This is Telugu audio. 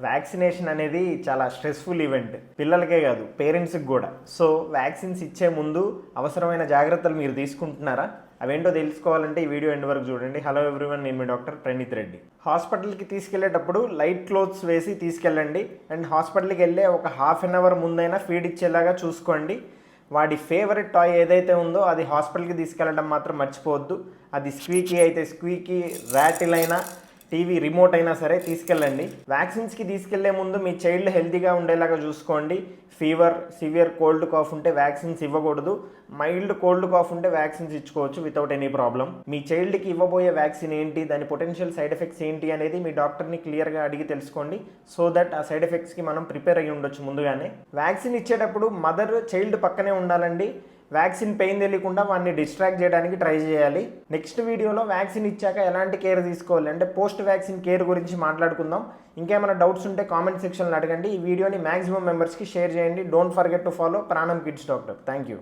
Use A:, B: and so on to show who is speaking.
A: వ్యాక్సినేషన్ అనేది చాలా స్ట్రెస్ఫుల్ ఈవెంట్. పిల్లలకే కాదు పేరెంట్స్కి కూడా. సో వ్యాక్సిన్స్ ఇచ్చే ముందు అవసరమైన జాగ్రత్తలు మీరు తీసుకుంటున్నారా? అవేంటో తెలుసుకోవాలంటే ఈ వీడియో ఎండ్ వరకు చూడండి. హలో ఎవ్రీవన్ నేను మీ డాక్టర్ ప్రణీత్ రెడ్డి. హాస్పిటల్కి తీసుకెళ్ళేటప్పుడు లైట్ క్లోత్స్ వేసి తీసుకెళ్ళండి. అండ్ హాస్పిటల్కి వెళ్ళే ఒక హాఫ్ అన్ అవర్ ముందైనా ఫీడ్ ఇచ్చేలాగా చూసుకోండి. వాడి ఫేవరెట్ టాయ్ ఏదైతే ఉందో అది హాస్పిటల్కి తీసుకెళ్ళడం మాత్రం మర్చిపోవద్దు. అది స్క్వీకీ అయితే స్క్వీకీ ర్యాటిల్ అయినా టీవీ రిమోట్ అయినా సరే తీసుకెళ్ళండి. వ్యాక్సిన్స్కి తీసుకెళ్ళే ముందు మీ చైల్డ్ హెల్తీగా ఉండేలాగా చూసుకోండి. ఫీవర్ సివియర్ కోల్డ్ కాఫ్ ఉంటే వ్యాక్సిన్స్ ఇవ్వకూడదు. మైల్డ్ కోల్డ్ కాఫ్ ఉంటే వ్యాక్సిన్స్ ఇచ్చుకోవచ్చు వితౌట్ ఎనీ ప్రాబ్లం. మీ చైల్డ్కి ఇవ్వబోయే వ్యాక్సిన్ ఏంటి? దాని పొటెన్షియల్ సైడ్ ఎఫెక్ట్స్ ఏంటి అనేది మీ డాక్టర్ని క్లియర్గా అడిగి తెలుసుకోండి. సో దట్ ఆ సైడ్ ఎఫెక్ట్స్కి మనం ప్రిపేర్ అయ్యి ఉండొచ్చు ముందుగానే. వ్యాక్సిన్ ఇచ్చేటప్పుడు మదర్ చైల్డ్ పక్కనే ఉండాలండి. వ్యాక్సిన్ పెయిన్ తెలియకుండా వాడిని డిస్ట్రాక్ట్ చేయడానికి ట్రై చేయాలి. నెక్స్ట్ వీడియోలో వ్యాక్సిన్ ఇచ్చాక ఎలాంటి కేర్ తీసుకోవాలి? అంటే పోస్ట్ వ్యాక్సిన్ కేర్ గురించి మాట్లాడుకుందాం. ఇంకేమైనా డౌట్స్ ఉంటే కామెంట్ సెక్షన్లో అడగండి. ఈ వీడియోని మాక్సిమం మెంబర్స్కి షేర్ చేయండి. Don't forget to follow Pranam kids doctor. Thank you.